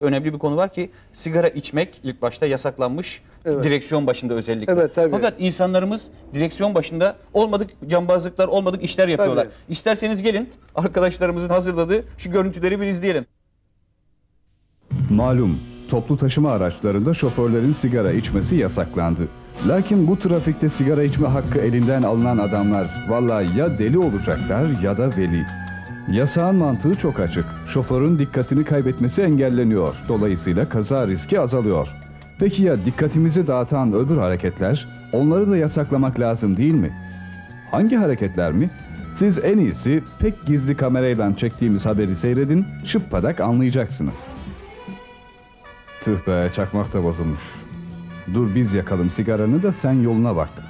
önemli bir konu var ki sigara içmek ilk başta yasaklanmış Evet. direksiyon başında özellikle. Evet, tabii. Fakat insanlarımız direksiyon başında olmadık cambazlıklar, olmadık işler yapıyorlar. Tabii. İsterseniz gelin arkadaşlarımızın hazırladığı şu görüntüleri bir izleyelim. Malum toplu taşıma araçlarında şoförlerin sigara içmesi yasaklandı. Lakin bu trafikte sigara içme hakkı elinden alınan adamlar vallahi ya deli olacaklar ya da veli. Yasağın mantığı çok açık. Şoförün dikkatini kaybetmesi engelleniyor. Dolayısıyla kaza riski azalıyor. Peki ya dikkatimizi dağıtan öbür hareketler? Onları da yasaklamak lazım değil mi? Hangi hareketler mi? Siz en iyisi pek gizli kamerayla çektiğimiz haberi seyredin, şıppadak anlayacaksınız. Tüh be çakmak da bozulmuş. Dur biz yakalım sigaranı da sen yoluna bak.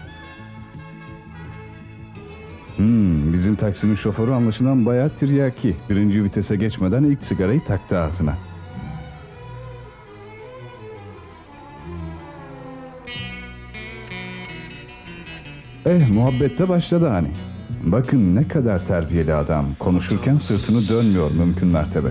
Hmm, bizim taksinin şoförü anlaşılan bayağı tiryaki. Birinci vitese geçmeden ilk sigarayı taktı ağzına. Eh muhabbet de başladı hani. Bakın ne kadar terbiyeli adam. Konuşurken sırtını dönmüyor mümkün mertebe.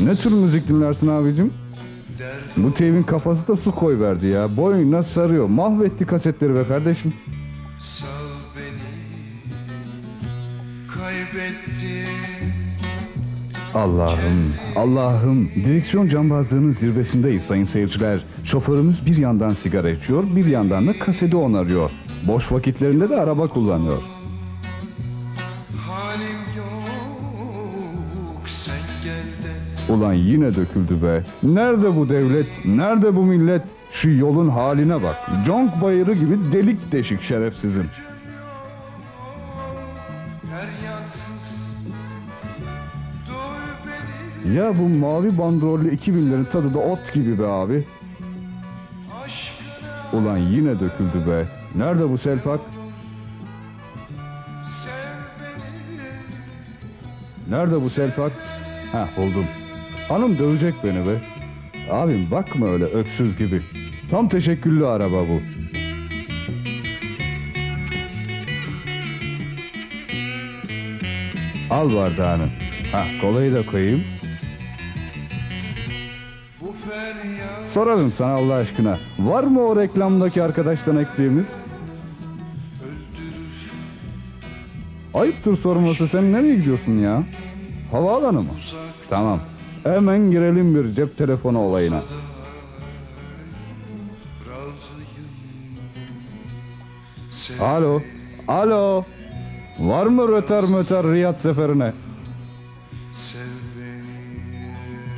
Ne tür müzik dinlersin abicim? Bu teybin kafası da su koy verdi ya. Boyuna sarıyor. Mahvetti kasetleri be kardeşim. sal beni Kaybettim Allah'ım, Allah'ım. Direksiyon cambazlığının zirvesindeyiz sayın seyirciler. Şoförümüz bir yandan sigara içiyor, bir yandan da kaseti onarıyor. Boş vakitlerinde de araba kullanıyor. Halim yok sen gel Ulan yine döküldü be. Nerede bu devlet? Nerede bu millet? Şu yolun haline bak. Conk bayırı gibi delik deşik şerefsizim. Ya bu mavi bandrollü 2000'lerin tadı da ot gibi be abi. Ulan yine döküldü be. Nerede bu selpak? Nerede bu selpak? Ha buldum. Hanım dövecek beni be. Abim bakma öyle öksüz gibi. Tam teşekküllü araba bu. Al bardağını. Ha kolayı da koyayım. Soralım sana Allah aşkına. Var mı o reklamdaki arkadaştan eksiğimiz? Ayıptır sorması. Sen nereye gidiyorsun ya? Havaalanı mı? Tamam. Hemen girelim bir cep telefonu olayına. Alo. Alo. Var mı röter möter Riyad seferine?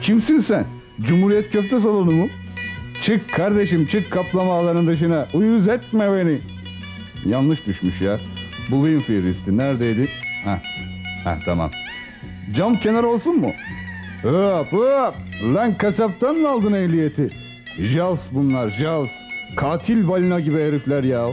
Kimsin sen? Cumhuriyet Köfte Salonu mu? Çık kardeşim çık kaplama alanın dışına. Uyuz etme beni. Yanlış düşmüş ya. Bulayım Firist'i. Neredeydi? Heh. Heh tamam. Cam kenar olsun mu? Hop hop. Lan kasaptan mı aldın ehliyeti? Jaws bunlar Jaws. Katil balina gibi herifler ya.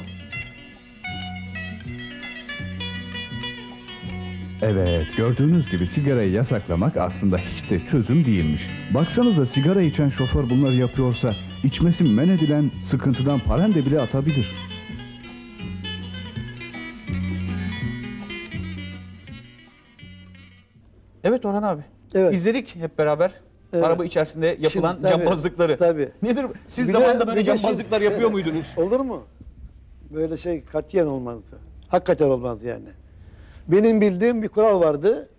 Evet, gördüğünüz gibi sigarayı yasaklamak aslında hiç de çözüm değilmiş. Baksanıza sigara içen şoför bunları yapıyorsa, içmesi men edilen sıkıntıdan parende bile atabilir. Evet Orhan abi. Evet. İzledik hep beraber. Evet. Araba içerisinde yapılan Şimdi tabii, cambazlıkları. tabii. Nedir? Siz Bir zamanında böyle de cambazlıklar yapıyor muydunuz? Olur mu? Böyle şey katiyen olmazdı. Hakikaten olmaz yani. Benim bildiğim bir kural vardı.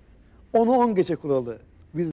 Onu on gece kuralı.